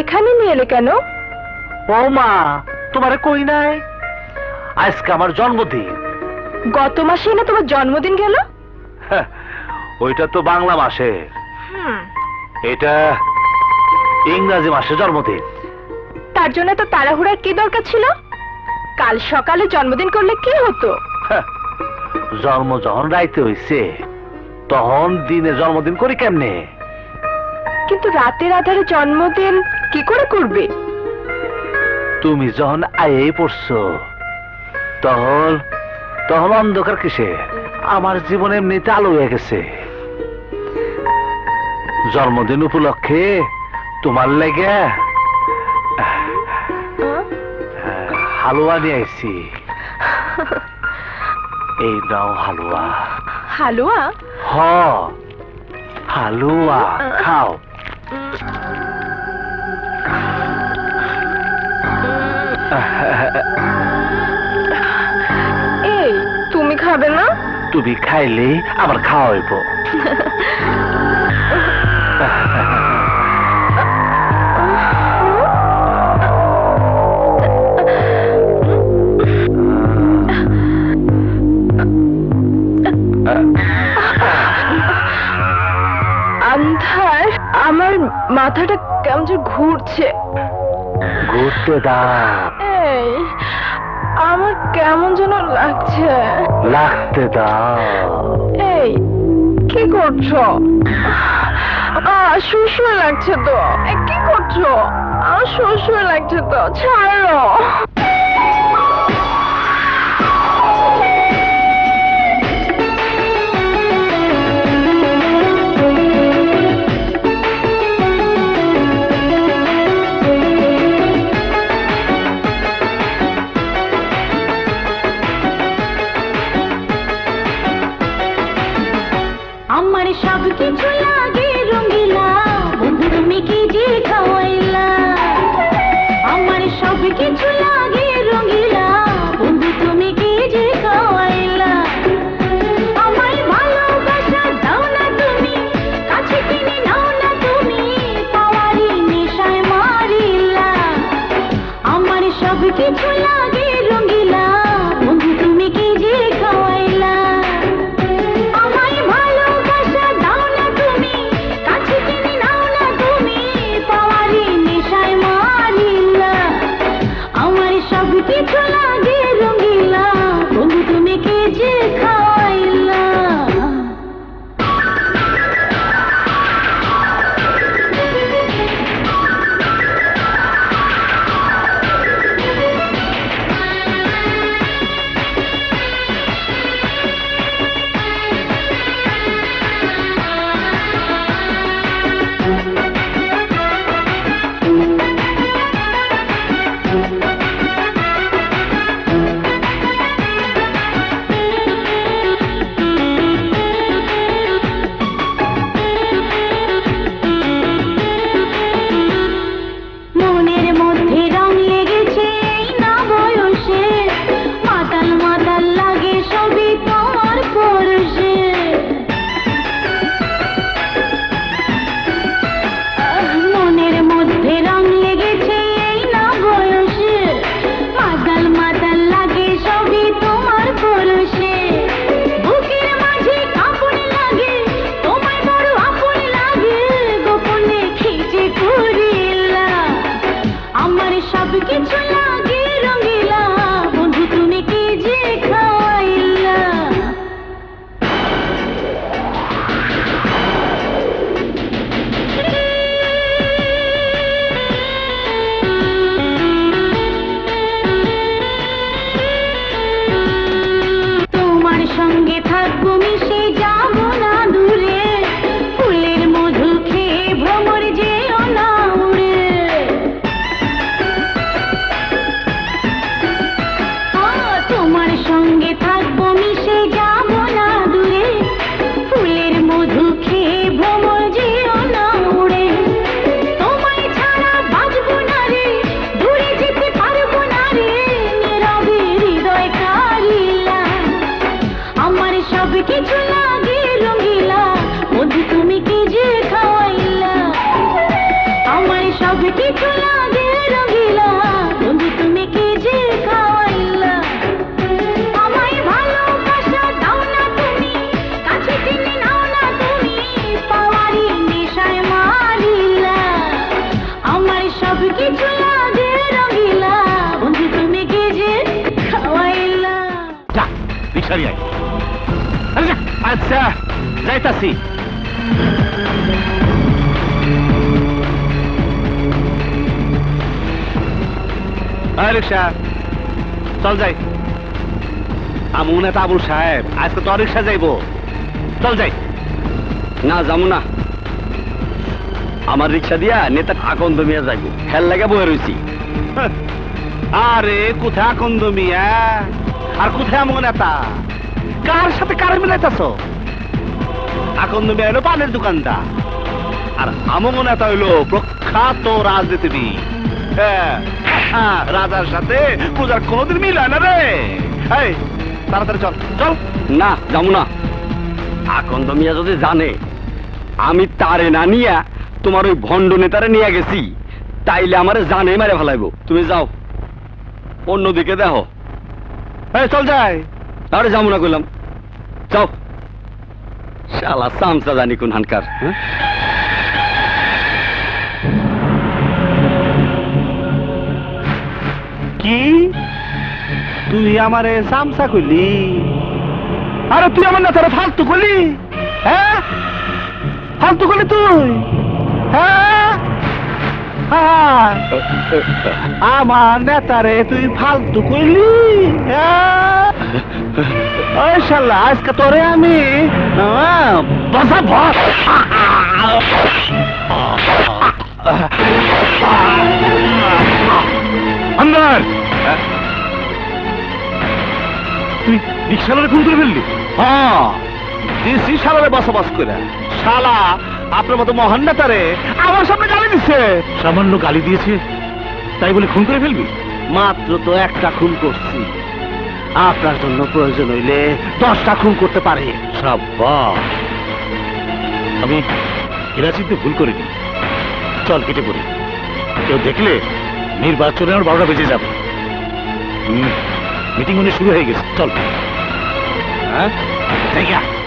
এখানে নিয়ে এলে কেন? ও মা তোমারে কই নাই? আজকে আমার জন্মদিন। গত মাসে না তোমার জন্মদিন গেল? হ্যাঁ, ওইটা তো বাংলা মাসে। এটা ইংরাজি মাসে জন্মদিন। তার জন্য তো তাড়াহুড়ার কি দরকার ছিল? কাল সকালে জন্মদিন করলে কি হতো? হ্যাঁ, জন্ম যখন রাইতে হইছে তখন দিনে জন্মদিন করি কেমনে? কিন্তু রাতের আধারে জন্মদিন কি করে করবে? তুমি যখন আয়ে পড়ছো তখন তখন অন্ধকার কিসে? আমার জীবন এমনিতে আলো হয়ে গেছে। জন্মদিন উপলক্ষে তোমার লেগে? আহ, হালুয়া নিয়ে আইছি। এই নাও হালুয়া। হালুয়া? হ হালুয়া খাও। এই তুমি খাবে না? তুমি খাইলে আবার খাওয়া হইব আন্ধার আমার মাথাটা কেমন যে ঘুরছে। ঘুরতে দাও। এই আমার কেমন যেন লাগছে। লাগতে দাও। এই কি করছ? শুশুয়ে লাগছে তো। কি করছ? আমার শুশুয়ে লাগছে তো। ছাড়ো। রিক্সারি আয় আচ্ছা যাইতাছি। রিক্সা, চল যাই। আমুন এটা আবুল সাহেব, আজকে তো রিক্সা যাইবো। চল যাই। না যাব না। আমার রিক্সা দিয়া নেতা আকন্দ মিয়া যাইব। খেল লাগে বয়ে রয়েছি। আরে, কোথায় আকন্দ মিয়া? আর কোথায় আমন এটা? কার সাথে কার মিলাইতেছ? আকন্দ মিয়া হলো পানের দোকানদার আর আমন নেতা হইল প্রখ্যাত রাজনীতিবিদ। হ্যাঁ, হ্যাঁ, রাজার সাথে প্রজার কোনোদিন মিল হয় না রে। এই তাড়াতাড়ি চল চল। না যাব না। আকন্দ মিয়া যদি জানে আমি তারে না নিয়া তোমার ওই ভণ্ড নেতারে নিয়ে গেছি তাইলে আমারে জানে মারে ফেলাইব। তুমি যাও। অন্যদিকে দেখো। হ্যাঁ চল যাই। আরে যাব না কইলাম। শালা সামসা জানি কোন হানকার হ্যাঁ? কি? তুই আমারে সামসা কইলি? আরে তুই আমার নেতারে ফালতু করলি হ্যাঁ? ফালতু করলি তুই? হ্যাঁ। আমার নেতারে তুই ফালতু কইলি হ্যাঁ? আজকে তোরে আমি হ্যাঁ, তুই রিক্সালারে খুন করে ফেললি? হ্যাঁ দিছি শালারে বসবাস করে। শালা আপনার মতো মহান নেতারে আমার সামনে গালি দিচ্ছে সামান্য গালি দিয়েছে তাই বলে খুন করে ফেলবি? মাত্র তো একটা খুন করছি। আপনার জন্য প্রয়োজন হইলে দশটা খুন করতে পারে। আমি এরা চিনতে ভুল করিনি। চল কেটে পড়ি। কেউ দেখলে নির্বাচনে আমার বারোটা বেজে যাবে। মিটিং মনে শুরু হয়ে গেছে। চল। হ্যাঁ?